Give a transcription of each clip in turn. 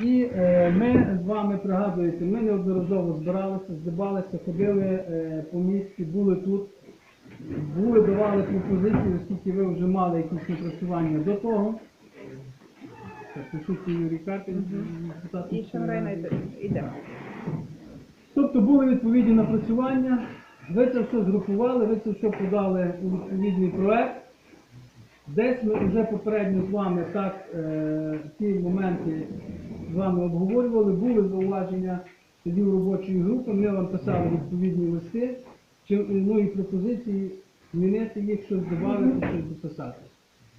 І е, ми з вами пригадуєте, ми неодноразово збиралися, здибалися, ходили е, по місті, були тут, були, давали пропозиції, оскільки ви вже мали якісь напрацювання до того. Так, пишіть Юрій Карпін, депутат І міської ради. Шамрейна йде. Тобто були відповідні напрацювання, ви це все згрупували, ви це все подали у відповідний проект. Десь ми вже попередньо з вами так е, ці моменти з вами обговорювали, були зауваження у робочої групи, ми вам писали відповідні листи, чи, ну і пропозиції змінити їх, щось додати, щось дописати.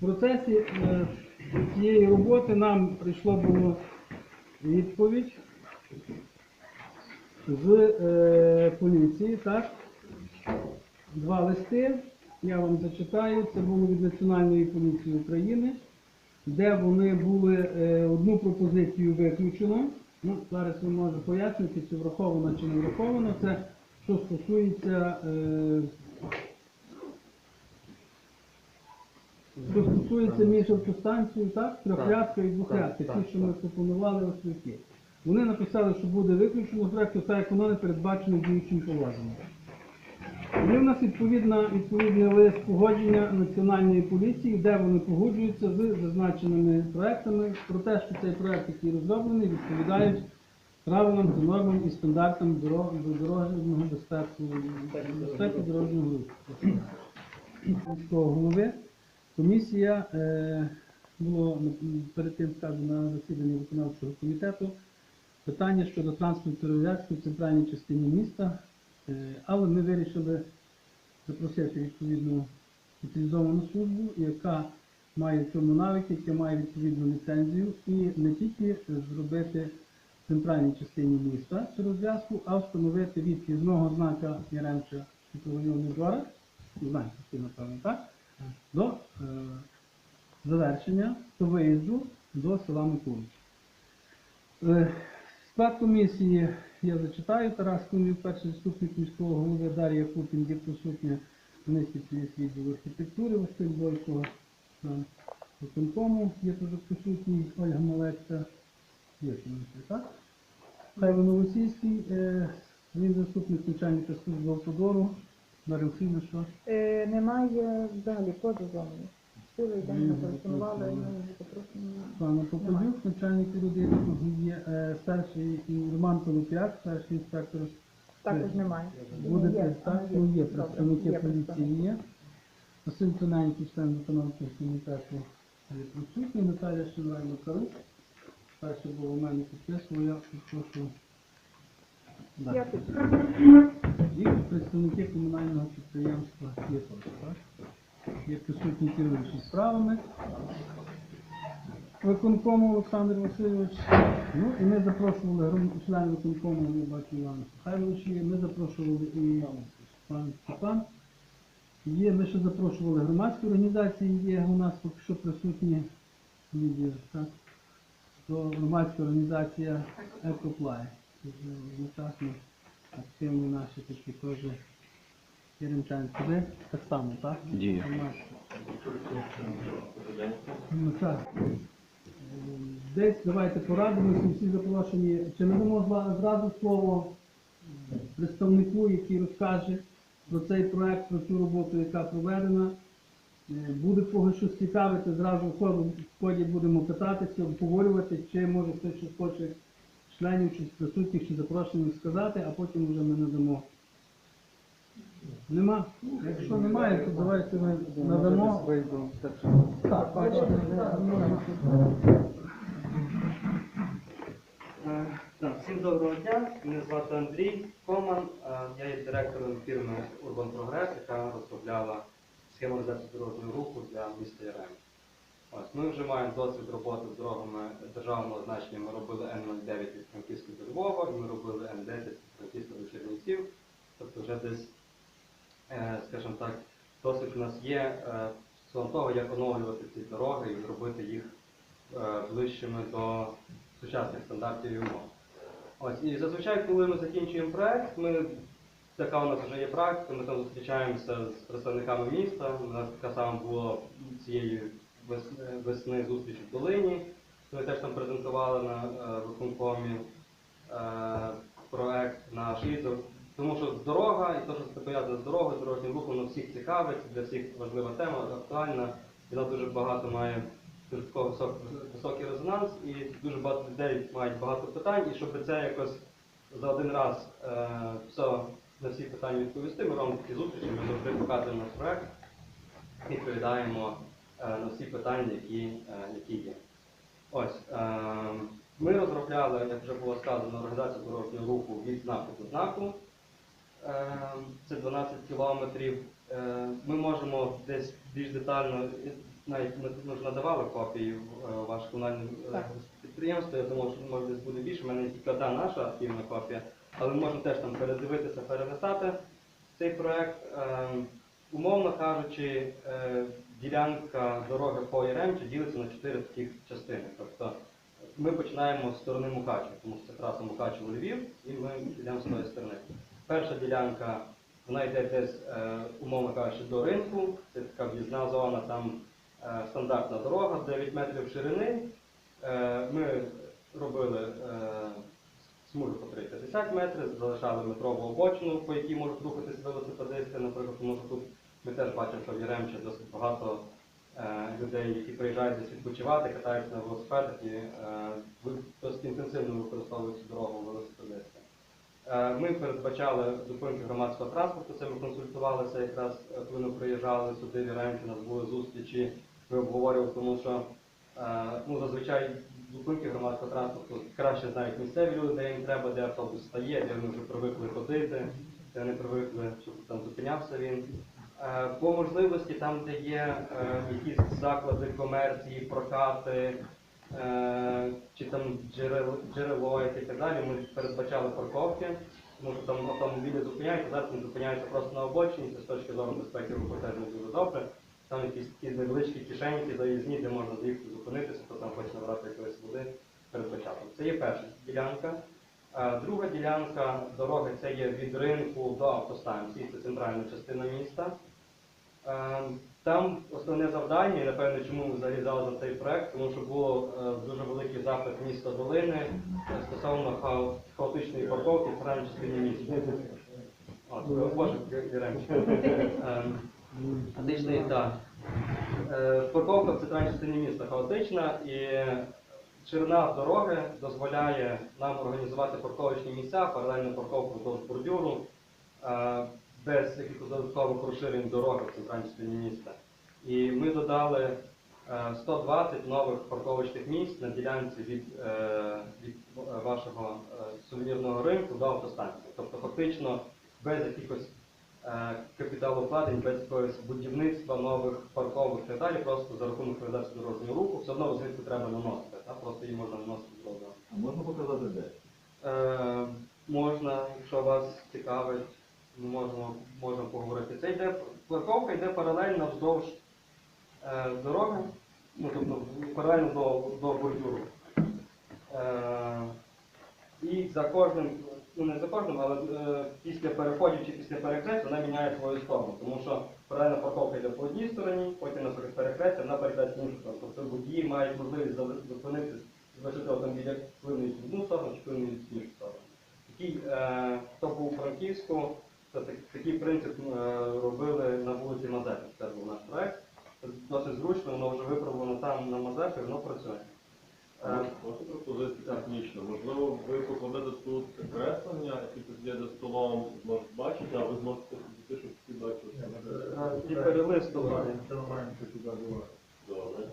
В процесі е, цієї роботи нам прийшло було відповідь з е, поліції, так? Два листи. Я вам зачитаю. Це було від Національної поліції України, де вони були е, одну пропозицію виключено. Ну, зараз ви можу пояснити, чи враховано, чи не враховано. Це що стосується. Е, що стосується між автостанцією, так, трьохрядкою і двохрядкою, ті, що ми пропонували освіти. Вони написали, що буде виключено з проекту, так як воно не передбачено діючим положенням. Є в нас відповідна, відповідний лист погодження Національної поліції, де вони погоджуються з зазначеними проектами про те, що цей проект, який розроблений, відповідають правилам та нормам і стандартам доро- дорожнього безпеки, дорожнього руху. Міського голови комісія е, було перед тим сказано на засіданні виконавчого комітету питання щодо транспортної реакції в центральній частині міста, але ми вирішили запросити відповідну спеціалізовану службу, яка має в цьому навики, яка має відповідну ліцензію, і не тільки зробити в центральній частині міста цю розв'язку, а встановити від в'їзного знака Яремча світловийовний двора, знаєте, напевно, так, до е, завершення, до виїзду до села Миколич. Е, Склад комісії я зачитаю. Тарас Кунів, перший заступник міського голови Дар'я Купін, є присутня низки відділу архітектури, Василь Бойко, виконкому, є теж присутній Ольга Малецька, є так? Хайло Новосільський, е, він заступник начальника служби автодору, Олексійовна, що? Е, немає взагалі поза зоною. Цілий день ми. Пане Попадюк, начальник юридичного, є е, старший і Роман Колоп'як, старший інспектор. Також немає. Будете, Є, так? а, Ну, є представники є поліції є. Василь Тоненький, член виконавчого комітету є присутній, Наталя Шеврайна Карук. Перше було у мене підписував, я прошу. Я Да. тут. І представники комунального підприємства є теж, так? Є присутні керуючі справами. Виконкому Олександр Васильович. Ну і ми запрошували гром- виконкому, бачу Івана Михайлович, є. ми запрошували і пан Степан. Є, ми ще запрошували громадські організації, є у нас поки що присутні Лідія, так? То громадська організація Екоплай. Одночасно активні наші такі теж Єремчанські. Ви так само, так? Дію. Ну, так. Десь давайте порадимося, всі запрошені. Чи не можна зразу слово представнику, який розкаже про цей проект, про цю роботу, яка проведена. Е, Буде когось щось цікавити, зразу в ході- будемо питатися, обговорювати, чи може хтось щось хоче членів, чи присутніх, чи запрошених сказати, а потім вже ми надамо. Нема? Якщо немає, то давайте ми надамо. Так, бачите, Е, всім доброго дня. Мене звати Андрій Коман. Е, Я є директором фірми Urban Progress, яка розробляла схему організації дорожнього руху для міста Ярем. Ось ми вже маємо досвід роботи з дорогами державного значення. Ми робили Н09 від Франківська до Львова, і ми робили Н10 від Франківська до Чернівців. Тобто вже десь, скажімо так, досвід у нас є е, стосовно того, як оновлювати ці дороги і зробити їх е, ближчими до сучасних стандартів і умов. Ось, і зазвичай, коли ми закінчуємо проект, ми, така у нас вже є практика, ми там зустрічаємося з представниками міста. У нас така сама була цієї весни, весни зустріч в долині. Ми теж там презентували на е, виконкомі проект наш. Тому що дорога і те, що пов'язане з дорогою, з дорожнім рухом, всіх цікавить, для всіх важлива тема, актуальна. І вона дуже багато має дуже високий резонанс, і дуже багато людей мають багато питань, і щоб це якось за один раз е, все на всі питання відповісти, ми робимо такі зустрічі, ми завжди показуємо наш проект, відповідаємо е, на всі питання, які, е, які є. Ось, е, ми розробляли, як вже було сказано, організацію дорожнього руху від знаку до знаку. Е, Це 12 кілометрів. Е, Ми можемо десь більш детально, навіть ми, ми ж надавали копії в е, ваше комунальне підприємство. Я думав, що може десь буде більше. У мене є тільки одна наша активна копія, але ми можемо теж там передивитися, переписати цей проект. Е, Умовно кажучи, е, ділянка дороги по Яремчі ділиться на чотири таких частини. Тобто ми починаємо з сторони Мукачева, тому що це траса Мукачево-Львів, і ми йдемо з тої сторони. Перша ділянка, вона йде десь, е, умовно кажучи, до ринку. Це така в'їзна зона, там е, стандартна дорога, 9 метрів ширини. Е, Ми робили смугу по 350 метрів, залишали метрову обочину, по якій можуть рухатись велосипедисти, наприклад, тому що тут ми теж бачимо, що в Яремчі досить багато людей, які приїжджають десь відпочивати, катаються на велосипедах і досить інтенсивно використовують цю дорогу велосипедисти. Е, Ми передбачали зупинки громадського транспорту, це ми консультувалися якраз, е, коли ми приїжджали сюди в Яремчі, у нас були зустрічі, ми обговорювали, тому що е, ну, зазвичай зупинки громадського транспорту краще знають місцеві люди, де їм треба, де автобус стає, де вони вже привикли ходити, де вони привикли, щоб там зупинявся він. По можливості, там, де є якісь заклади комерції, прокати, чи там джерело, джерело і так далі, ми передбачали парковки, тому що там автомобілі зупиняються, зараз вони зупиняються просто на обочині, це з точки зору безпеки руху теж не дуже добре. Там якісь такі невеличкі кишеньки заїзні, де можна заїхати зупинитися, хто там хоче набрати якоїсь води, передбачати. Це є перша ділянка. Е, Друга ділянка дороги це є від ринку до автостанції, це центральна частина міста. Е, Там основне завдання, і напевно, чому ми взагалі взяли за цей проект, тому що було е, дуже великий запит міста Долини е, стосовно хао- хаотичної парковки в центральній частині міста. Ем, Хаотичний, так. Е, Парковка в центральній частині міста хаотична і ширина дороги дозволяє нам організувати парковочні місця, паралельну парковку вздовж бордюру, без якихось додаткових розширень дороги в центральній міста. І ми додали е, 120 нових парковочних місць на ділянці від, е, від е, вашого е, сувенірного ринку до автостанції. Тобто фактично без якихось е, капіталовкладень, без якогось будівництва нових так далі, просто за рахунок реалізації дорожнього руху, все одно розмітку треба наносити, та? просто її можна наносити зразу. А можна показати де? Е, можна, якщо вас цікавить, можемо, можемо поговорити. Це йде парковка йде паралельно вздовж е, дороги, ну тобто паралельно до, до бордюру. Е, і за кожним, ну не за кожним, але е, після переходів чи після перехрестя вона міняє свою сторону. Тому що паралельна парковка йде по одній стороні, потім на перехрестя вона перейде іншу сторону. Тобто водії мають можливість зупинитися, залишити автомобіль вплинути в одну сторону чи вплинути в іншу сторону. Такий, е, хто був у Франківську, так- такий принцип е, робили на вулиці Мазепи. Це був наш проект. Це досить зручно, воно вже випробовано там на Мазепі, воно працює. Е, Ваша пропозиція технічна. Можливо, ви покладете тут креслення, які тут є за столом, можуть бачити, а ви зможете підійти, щоб всі бачили. е, І перелистування. Добре.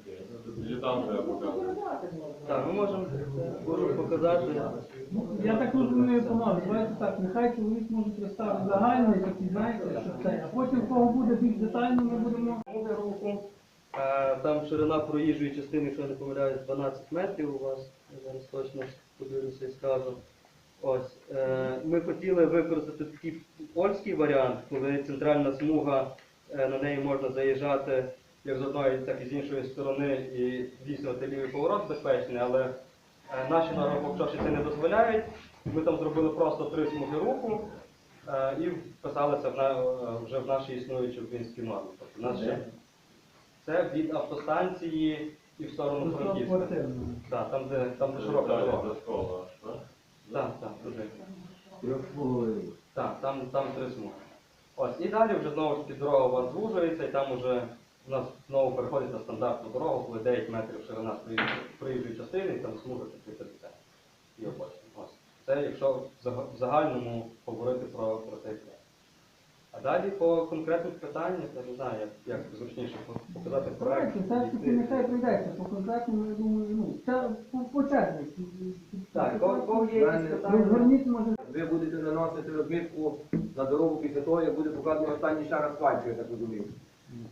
Окей. Тоді там треба показувати. Так, ми можемо можемо показати. Я так розумію, панове, давайте так, нехай чоловік може представити загальний, такий, знаєте, що це, а потім в кого буде більш детально, ми будемо. Руху. Е, Там ширина проїжджої частини, якщо я не помиляюсь, 12 метрів у вас. Я зараз точно подивлюся і скажу. Ось. е, Ми хотіли використати такий польський варіант, коли центральна смуга, е, на неї можна заїжджати як з одної, так і з іншої сторони і здійснювати лівий поворот безпечний, але е, наші норми це не дозволяють. Ми там зробили просто три смуги руху е, і вписалися е, вже в наші існуючі українські норми. Тобто, нас ще це від автостанції і в сторону Франківська. Так, там, де, там, де широка дорога. Так, так, туди. Так, там, там три смуги. Ось, і далі вже знову ж таки дорога у вас звужується, і там вже у нас знову переходить на стандартну дорогу, коли 9 метрів ширина проїзд- проїжджої частини, і там смуга 30 і обочина. Ось. Це якщо в загальному говорити про, про цей проект. А далі по конкретних питаннях, я не знаю, як, як зручніше показати проект. Проект, все ж таки нехай прийдеться, по конкретному, я думаю, ну, це по, по черзі. Так, кого кого є якісь питання? Може, Ви будете наносити розмітку на дорогу після того, як буде покладено останній шар асфальту, я так розумію.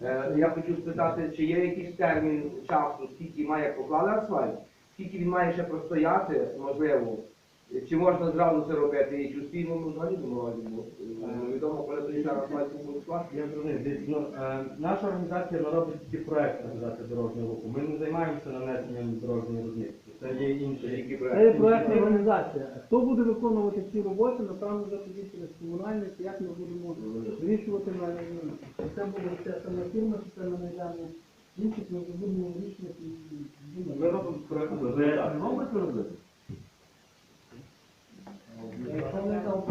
Е, я хочу спитати, чи є якийсь термін часу, скільки має поклали асфальт, скільки він має ще простояти, можливо, чи можна зразу це робити, і чи спільному взагалі домовляти, бо е, невідомо, коли той шар асфальту буде скласти. Я зрозумів. Е, наша організація робить тільки проект організації дорожнього руху. Ми не займаємося нанесенням дорожньої розмітки. Це є інші. Які це є проекти? організація. Хто буде виконувати ці роботи, напевно, вже тоді через комунальник, як ми будемо вирішувати на чи це буде ця сама фірма, чи це ми знайдемо інших, ми вже будемо вирішувати і думати. Ми робимо проект. Робите робити? Якщо не там,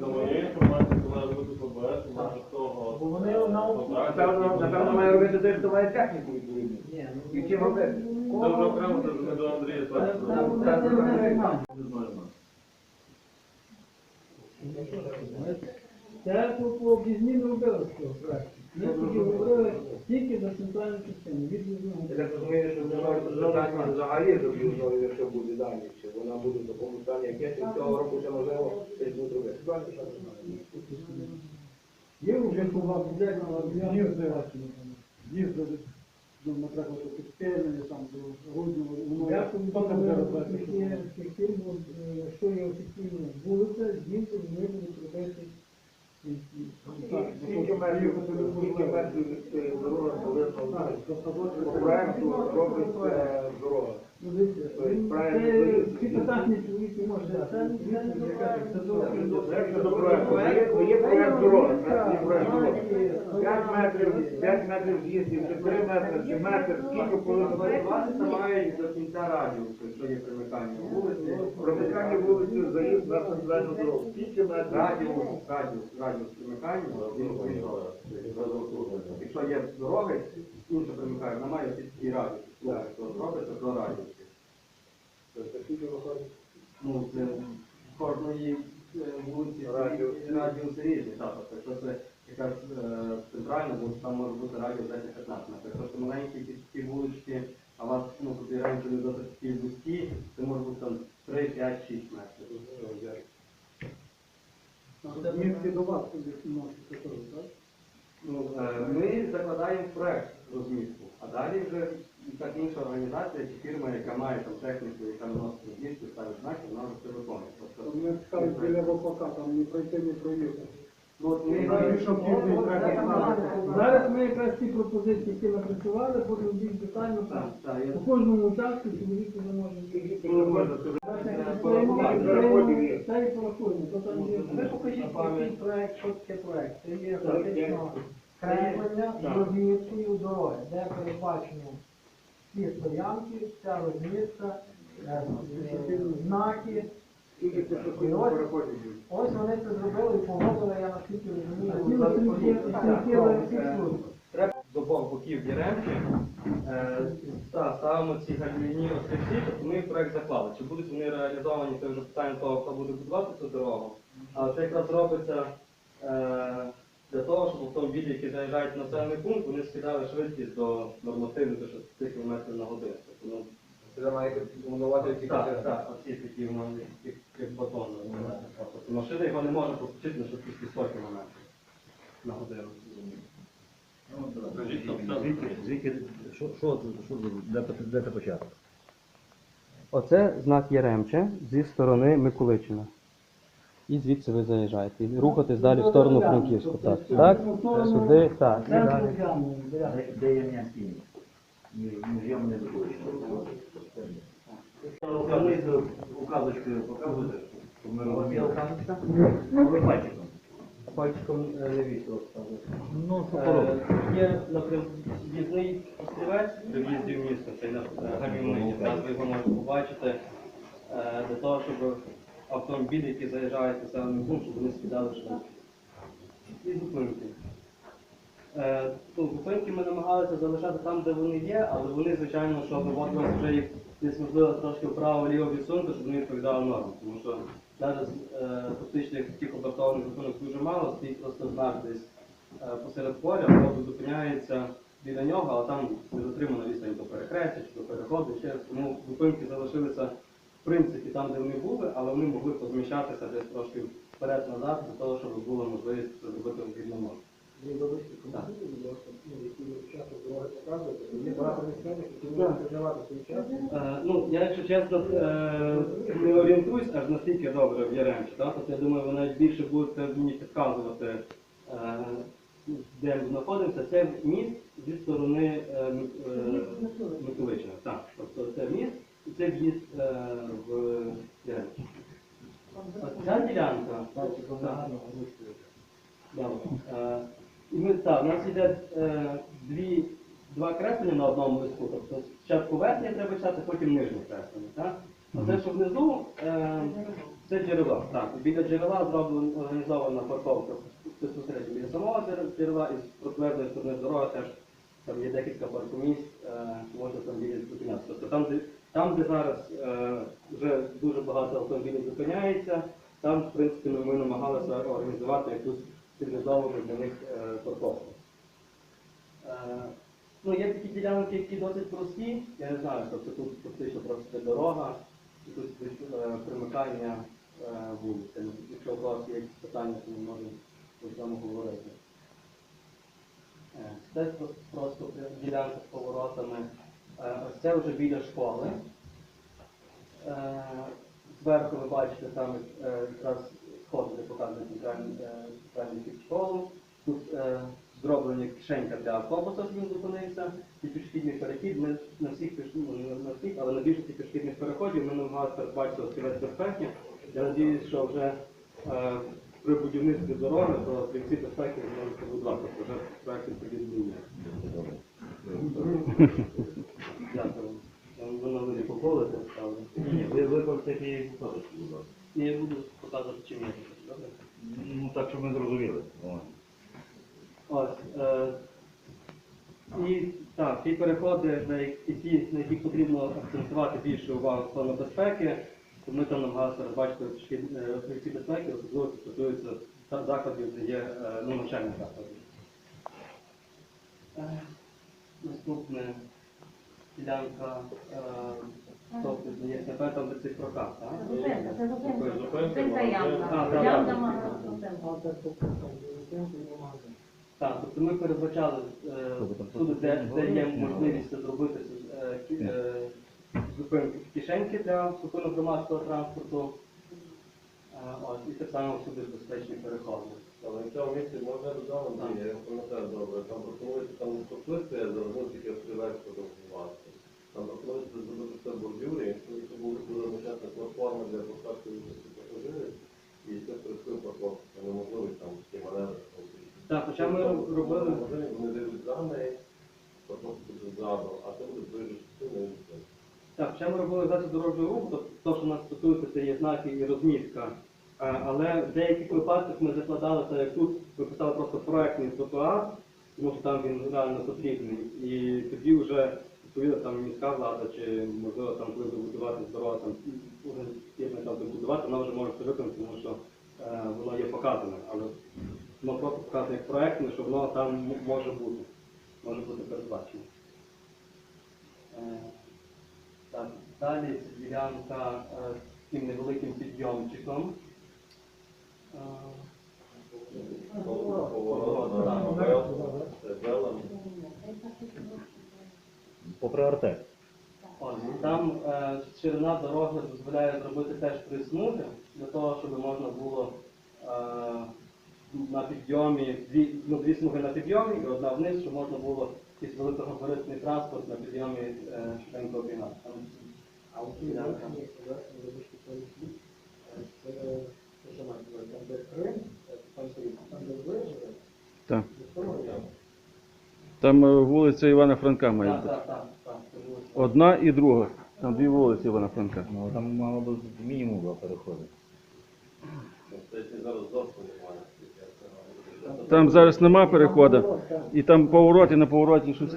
то моєю інформацією, коли я буду ПБС, вони на Напевно, напевно, має робити той, хто має техніку відповідну. І чим робити? Це вже окремо, це до Андрія. Це це це. Це по, по робили з цього. Ми тоді говорили тільки за центральну частину, від Я так розумію, що питання взагалі зробив, якщо буде далі, чи вона буде в такому стані, як є, чи цього року ще можливо щось буде робити. Є вже слова бюджетна, але їздили. Їздили, ну, наприклад, до Костельної, там, до Груднього, воно я фірму, що є офіційно вулиця, звідси вони будуть робити. Скільки метрів, скільки метрів е, дорога повинна проекту робиться дорога. Виїзд. п'ятитасний чоловік не може. Це до проекту. Є- Є проект дороги, це є проект дороги. 5 метрів, 5 метрів з'їздів, чи 3 метри, чи метр, скільки повинно бути? 20 мають до кінця радіусу, якщо є примикання вулиці. Промикання вулиці, заїзд на центральну дорогу. Скільки метрів? Радіус, радіус, радіус примикання, він вийшов. Якщо є дороги, інше примикає, вона має такий радіус. То робиться скільки виходить? Ну, це кожної е, вулиці Радіус. різний. Так, тобто, якщо це якась е, центральна вулиця, там може бути радіус 10-15 Тобто маленькі такі вулички, а у вас ну, тут раніше не досить такі вузькі, це може бути там 3, 5, 6 метрів. Мітки до вас туди носиться теж, так? Ну, е, ми закладаємо в проект розмітку, а далі вже так інша організація чи фірма, яка має там техніку, яка наносить розмітку, ставить знаки, вона вже це виконує. Тобто, Ми сказали, біля ВПК, там не пройти, не проїхати. ну, от ми Знаєш, що південь треба знати. Зараз ми якраз ті пропозиції, які напрацювали, будемо більш детально там. По кожному участку чоловік вже може виходить? Це і порахуємо. То там є- Ви покажіть, який проект, що таке проект. Це є фактично креслення розміткою дороги, де передбачено всі стоянки, вся розмітка, е, е, знаки. Це? Ось вони це зробили і погодили, я наскільки з обох боків яремки, е, та, ставимо ці гальмівні острівці, тобто ми проект заклали. Чи будуть вони реалізовані, це вже питання того, хто буде будувати цю дорогу. Але це якраз робиться е, для того, щоб автомобілі, які заїжджають в населений пункт, вони скидали швидкість до нормативних до 60 км на годину. Тобто, ну, Це маєте планувати ці так, так, оці такі як, батон. Тобто машина його не може проскочити на швидкості 100 км на годину. Звідки, що, що, що, де, де це початок? Оце знак Яремче зі сторони Миколичина. І звідси ви заїжджаєте. І рухатись далі в сторону Франківську. Так, так, сюди, так. І далі. Де, де є м'ясні? Не указочкою показуєте, щоб ми розуміли. Ви бачите. Пальчиком е, лівіше. Ну, що Е, поробити? Є, наприклад, в'їзний острівець при в'їзді в місто, цей на- е, гальмівний, зараз ви його можете побачити, для того, щоб автомобілі, які заїжджають на населений пункт, щоб вони скидали швидкість. І зупинки. Ну, зупинки ми намагалися залишати там, де вони є, але вони, звичайно, що виводилися вже їх десь можливо трошки вправо-ліво відсунути, щоб вони відповідали нормам. Тому що навіть е, фактично тих обертованих зупинок дуже мало, стоїть просто знак десь е, посеред поля, автобус зупиняється біля нього, але там не затримано відстань до перехрестя чи до переходу. Ще. Тому зупинки залишилися в принципі там, де вони були, але вони могли позміщатися десь трошки вперед-назад, для того, щоб була можливість Так. Е, Ну, я, якщо чесно, е, не орієнтуюсь аж настільки добре в Яремчі, так? Тобто я думаю, ви навіть більше будете мені підказувати, е, де ми знаходимося. Це міст зі сторони е, М- е, Миколичина. Так, тобто це міст і це в'їзд е, в Яремчі. Ця ділянка, так, Да. Е, І ми так, у нас йде е, дві, два креслення на одному листку. Тобто спочатку верхнє треба читати, потім нижнє креслення. Так? А те, що внизу, е, це джерело. Так, біля джерела зроблена організована парковка безпосередньо біля самого джерела і з протилежної сторони дороги теж там є декілька паркомісць, е, можна там біля зупинятися. Тобто там, де, там, де зараз е, вже дуже багато автомобілів зупиняється, там, в принципі, ми намагалися організувати якусь цивілізовану для них е, парковку. Е, Ну, є такі ділянки, які досить прості. Я не знаю, тобто тут фактично просто дорога, і тут е, примикання е, вулиці. Ну, Якщо у вас є якісь питання, то ми можемо по цьому говорити. Е, Це просто, ділянка з поворотами. Е, Ось це вже біля школи. Е, Зверху ви бачите там е, якраз сходи, де показує центральний вхід школу. Тут е, зроблена кишенька для автобуса, він зупинився, і пішохідний перехід. Ми на всіх ну, на всіх, але на більшості пішохідних переходів ми намагалися передбачити острівець безпеки. Я надіюсь, що вже е, при будівництві дороги, то цій безпеки ви можете будувати, тобто вже проєкт відповідний є. Дякую. Ви на вилі поколите, але Ні, ви виконайте і покажете, будь ласка. і я буду показувати, чим я. Добре? Ну, так, щоб ми зрозуміли. О. Ось. Е, і так, ті переходи, на які, на яких потрібно акцентувати більше увагу сторону безпеки, то ми там намагалися розбачити ці безпеки, особливо це стосується закладів, де є е, ну, навчальні заклади. Е, наступне ділянка, е, тобто, здається, напевно, там цей прокат, так? Зупинка, це зупинка. Так, так. тобто ми передбачали е, всюди, де, є можливість зробити е, е, зупинки кишеньки для зупинок громадського транспорту. Е, Ось, і так само всюди безпечні переходи. Але в цьому місці можна Андрій, я пам'ятаю добре, там пропонується там не я зараз тільки острівець фотографувати. Там пропонується зробити все в бордюрі, що буде розміщати платформа для посадки пасажирів, і це працює парковка, це неможливо там ті маневри. Так, хоча ми робили. Вони за неї, парковка буде ззаду, а це буде ближче частиною. Так, ще ми робили засіб дорожнього руху, тобто то, що нас стосується, це є знаки і розмітка. Але в деяких випадках ми закладали це як тут, ми писали просто проектний тротуар, тому що там він реально потрібний. І тоді вже відповідно там міська влада чи можливо там коли буде будувати дорога, там фірми там буде будувати, вона вже може це виконати, тому що е, воно є показане. Але воно просто показане як проектне, що воно там може бути, може бути передбачено. Е, так, далі ділянка е, з таким невеликим підйомчиком. Е. Попри Артек. Там е, ширина дороги дозволяє зробити теж три смуги, для того, щоб можна було е, на підйомі, дві, ну, дві смуги на підйомі і одна вниз, щоб можна було якийсь великогабаритний транспорт на підйомі е, швидко обігнати. Там А от там там е, вулиця Івана Франка має бути. так, так, так. Одна і друга. Там дві вулиці Івана Франка. Ну, там мало б мінімум два переходи. Тобто, якщо зараз доступу немає. Там зараз нема переходу, і там поворот, і на повороті щось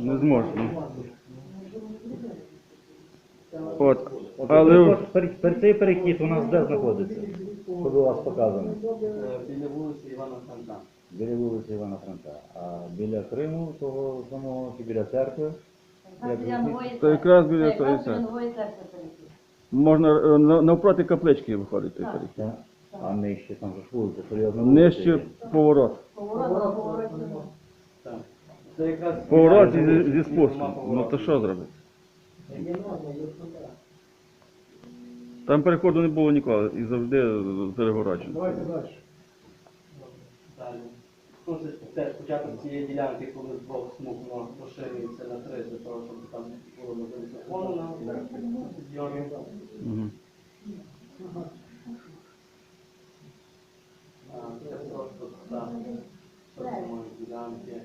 не зможе. ну. От. Але цей перехід у нас де знаходиться? Щоб у вас показано. Біля вулиці Івана Франка. Біля вулиці Івана Франка. А біля Криму, того самого, чи біля церкви, то якраз біля тої церкви. Можна е, навпроти каплички Так. перехід. А нижче, там же ж вулиця, серйозна вулиця. Нижче є. поворот. Поворот. Так. Це якраз Поворот зі, зі спуском. Ну то що зробити? Є норма, є фронта. Там переходу не було ніколи і завжди перегороджено. Давайте далі. Далі. Теж початок цієї ділянки, коли з двох смуг воно поширюється на три, для того, щоб там було можливість підйомі. Це просто так. Самої ділянки.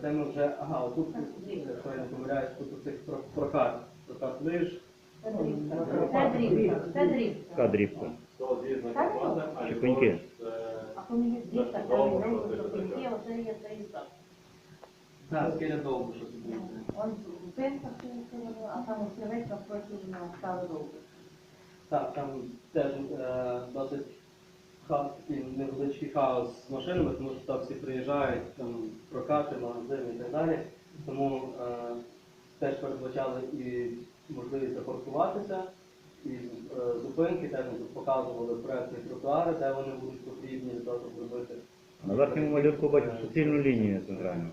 Це ми вже, ага, отут, якщо я не помиляюсь, тут у цих прокат, прокат лиш. Це дріб. Це дріб. Це дріб. Така дрібка. То з'їзна команда, а ліворуч А коли є там пінки, оце є цей триста. Так, скеля довго, що тут буде. Он зупинка, а там острівець навпроти на стару довго. Так, там теж е, досить ха, невеличкий хаос з машинами, тому що там всі приїжджають, там прокати, магазини і так далі. Тому е, теж передбачали і можливість запаркуватися, і е, зупинки, теж показували проектні тротуари, де вони будуть потрібні для того, щоб робити. На верхньому малюнку бачу суцільну лінію центральну.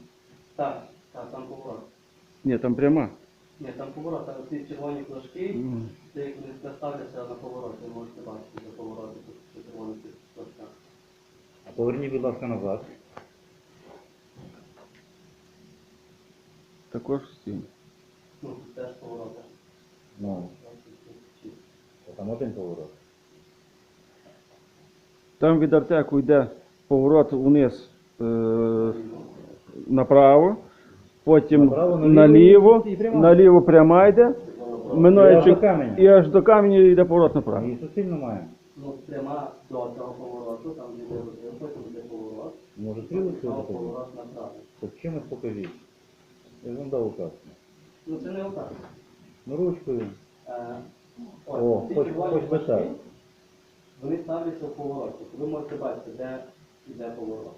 Так, так, там поворот. Ні, там пряма. Ні, там поворот, там ці червоні флажки, Мгм. це як вони ставляться на повороті, ви можете бачити за повороти тут червоні флажки. Поверніть, будь ласка, назад. Також стінь. Ну, теж повороти. Ну, то там один поворот. Там від Артеку йде поворот вниз е, направо, потім Направо, наліво наліво, і пряма. наліво пряма йде, минаючи, каменя. і аж до каменя йде поворот направо. І суцільну маємо. Ну, пряма до цього повороту, там де йде розрив, потім йде поворот, Може, а стрілочку знову закажіть? поворот направо. Хоч чимось покажіть. Я ж вам дав указку. Ну, це не отак. Ну, ручкою. Е, О, ці хоч- червоні хоч би так. Вони ставляться в повороті. Ви можете бачити, де йде поворот.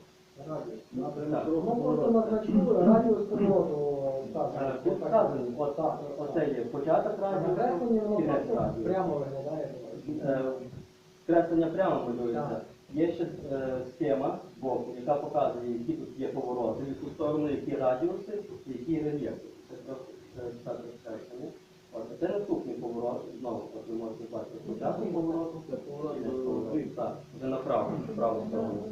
Ну, Так. просто на значку радіус повороту. Е, так, Тут вказано, от, оце є початок На радіусу, кресленні воно кінець просто радіусу. прямо виглядає. Е, Креслення прямо малюється. Так. Є ще е, схема боку, яка показує, які тут є повороти, в яку сторону, які радіуси, які рельєфи. Це просто е, так. Це наступний поворот, знову, от ви можете бачити, початок повороту, це поворот, кінець. Так, вже направо, праву сторону.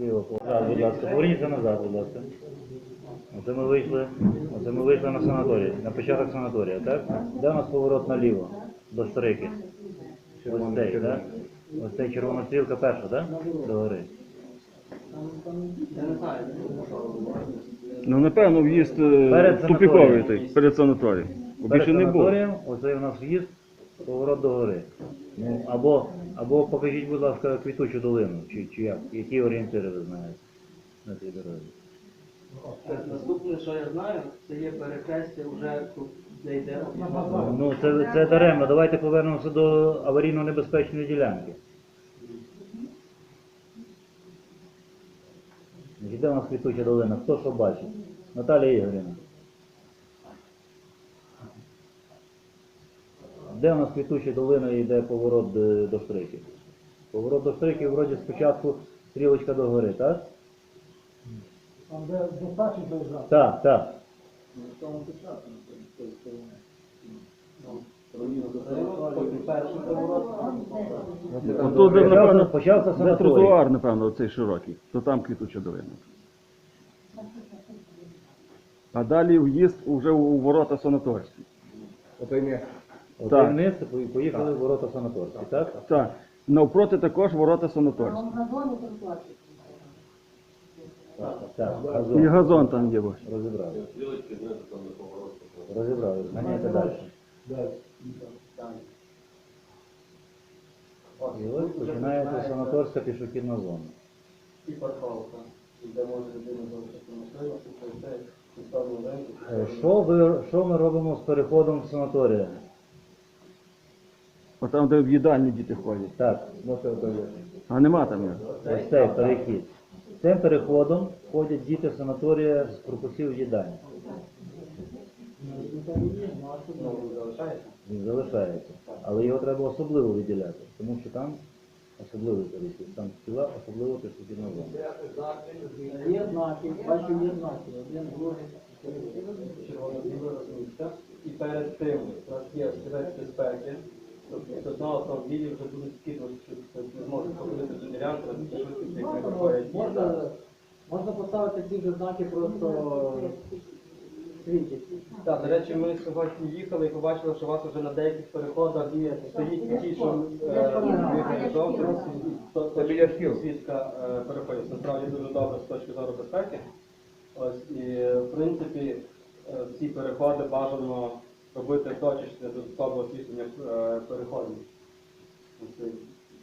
Ліво поворот. Будь ласка, поверніться назад, будь ласка. Оце ми вийшли, оце ми вийшли на санаторій, на початок санаторія, так? Де у нас поворот наліво? До Старики. Ось цей, так? Ось цей червона стрілка перша, так? До гори. Ну, напевно, в'їзд е, Перед тупіковий той, перед санаторієм. Бо Перед Більше не було. санаторієм, оцей у нас в'їзд, поворот до гори. Ну, або, або покажіть, будь ласка, квітучу долину, чи, чи як, які орієнтири ви знаєте на цій дорозі. Наступне, що я знаю, це є перехрестя вже тут, де йде. Ну, це, це даремно. Давайте повернемося до аварійно небезпечної ділянки. Де у нас квітуча долина? Хто що бачить? Наталія Ігорівна. Де у нас квітуча долина і йде поворот до, до штриків? Поворот до штриків, вроді спочатку стрілочка до гори, так? Там, де достатньо доїжджати. Так, так. Ото, де, Почався, напевно, почався де санаторій. тротуар, напевно, цей широкий, то там квітуча долина. А далі в'їзд уже у ворота санаторські. Так. вниз і поїхали в ворота санаторські, так? Так, навпроти також ворота санаторські. На зоні тротуарчик. Так, І газон. газон там є. бачу. Розібрали. Там. Розібрали. Ганяйте далі. І ось починається санаторська пішохідна зона. І парковка, де може людина залишити машину, і це поставили ринку. Е, Що, ви, що ми робимо з переходом в санаторія? От там, де в їдальні діти ходять. Так, А нема там його. ось цей перехід. Цим переходом ходять діти санаторія з корпусів їдальні. Ну. Він залишається. Але його треба особливо виділяти, тому що там особливий перехід. Там ціла особливо пішохідна зона. Є знаки, бачу, є знаки. Один, другий, червоно-білий розмітка. І перед тим у нас є стрілець безпеки. Тобто з одного автомобілі вже будуть скидувати, що не зможуть походити до ділянки, як ми виходять. Можна, можна поставити ці ж знаки просто свідчить. Так, до речі, ми сьогодні їхали і побачили, що у вас вже на деяких переходах є стоїть такі, що е, бігає Це біля шкіл. свідка е, переходить. Насправді дуже добре з точки зору безпеки. Ось і е, в принципі е, ці переходи бажано робити точечне додаткове освітлення е, переходів. Це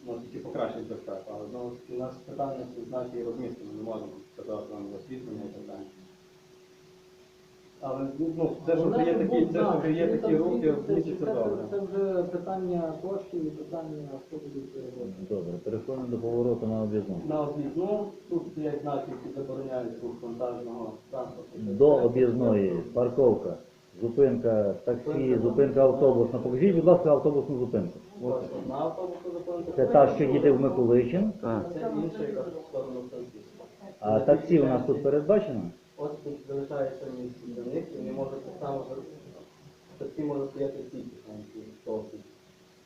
ну, тільки покращить безпеку, але знову ж таки у нас питання це знаки розміщення, ми не можемо сказати вам освітлення і так далі. Але ну, це ж вже є такі, це ж є такі рухи, в місті це добре. Це вже питання коштів і питання, хто буде це робити. Добре, переходимо до повороту на об'їзну. На об'їзну тут стоять знаки, які забороняють рух вантажного транспорту. До об'їзної парковка, зупинка таксі, зупинка автобусна. Покажіть, будь ласка, автобусну зупинку. Це та, що їде в Миколичин, Так. Це інша, яка в сторону Франківська. а таксі у нас тут передбачено. Ось тут залишається місце для них, і вони можуть так само таксі може стояти тільки там ці.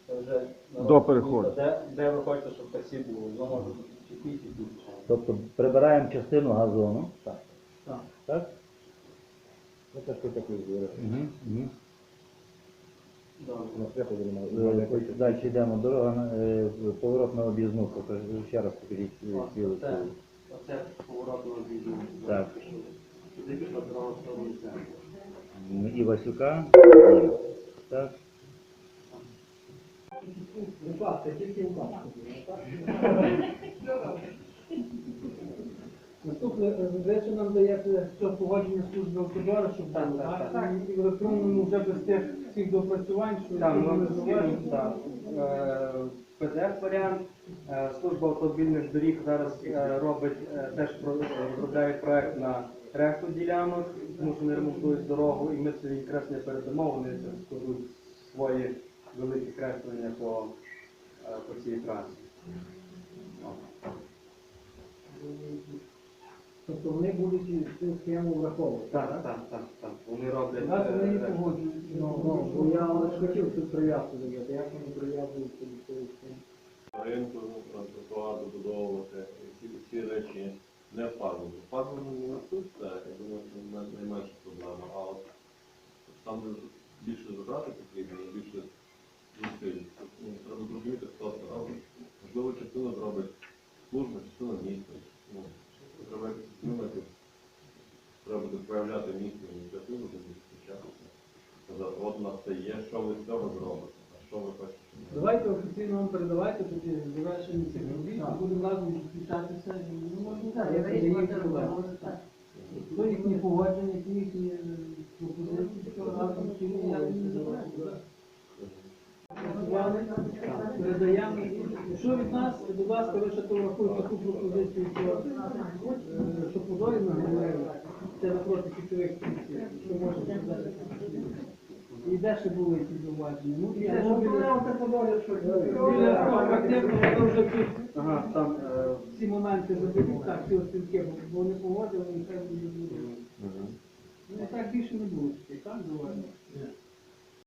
Це вже на До переходу. Де, де ви хочете, щоб таксі було? Воно може бути чи ті, чи. Тобто прибираємо частину газону. Так. Так. Так? Угу, угу. Добре. Е, Далі йдемо. Дорога на е, поворот на об'їзну. Покажи, Ще раз покажіть е, цілу Оце, оце поворот на об'їзну. Так. Сюди пішла дорога в. М, І Васюка. Так. Укладка, тільки укладка. Наступне, ще нам даєте що погодження служби автодора, щоб Так, було, так, так? І в електронному вже без тих всіх допрацювань, що Так, ми не скинемо, так. Е, PDF варіант. Е, Служба автомобільних доріг зараз е, робить, е, теж про- розробляє проект на решту ділянок, тому що вони ремонтують дорогу, і ми свої креслення передамо, вони це складуть свої великі креслення по, е, по цій трасі. Тобто вони будуть цю схему враховувати. Так, так, так, так. Вони роблять. Нас е, вони не погоджують. Ну, ну, бо я хотів цю прив'язку додати, як вони прив'язуються до цієї схеми. Ринку, ну, добудовувати, ці, ці речі не впадуть. Впадуть не так, я думаю, що найменша проблема, а от там, де більше затрати потрібні, і більше зусиль, ну, треба зрозуміти, хто це робить. Можливо, частину зробить служба, частину місто. Ну, треба якось підтримати, треба буде проявляти місто ініціативу, де зустрічатися. Сказати, от у нас це є, що ви з цього зробите, а що ви хочете. щоб ми Давайте офіційно вам передавайте тоді завершення цих робіт, і будемо разом зустрічатися. і, Ну, можна так, я. Хто їхні погодження, які їхні е, пропозиції, що разом з чим я не забираю. Передаємо. Що від нас, будь ласка, ви ще телефонуйте таку пропозицію, що, е, що це напроти світових станцій, що можна сказати. І далі були якісь зауваження? Ну, і то вже тут Ага, там е, всі моменти заберуть, так, всі оцінки, бо- вони погодили, і хай буде. Ну, і так більше не було, і так зауваження.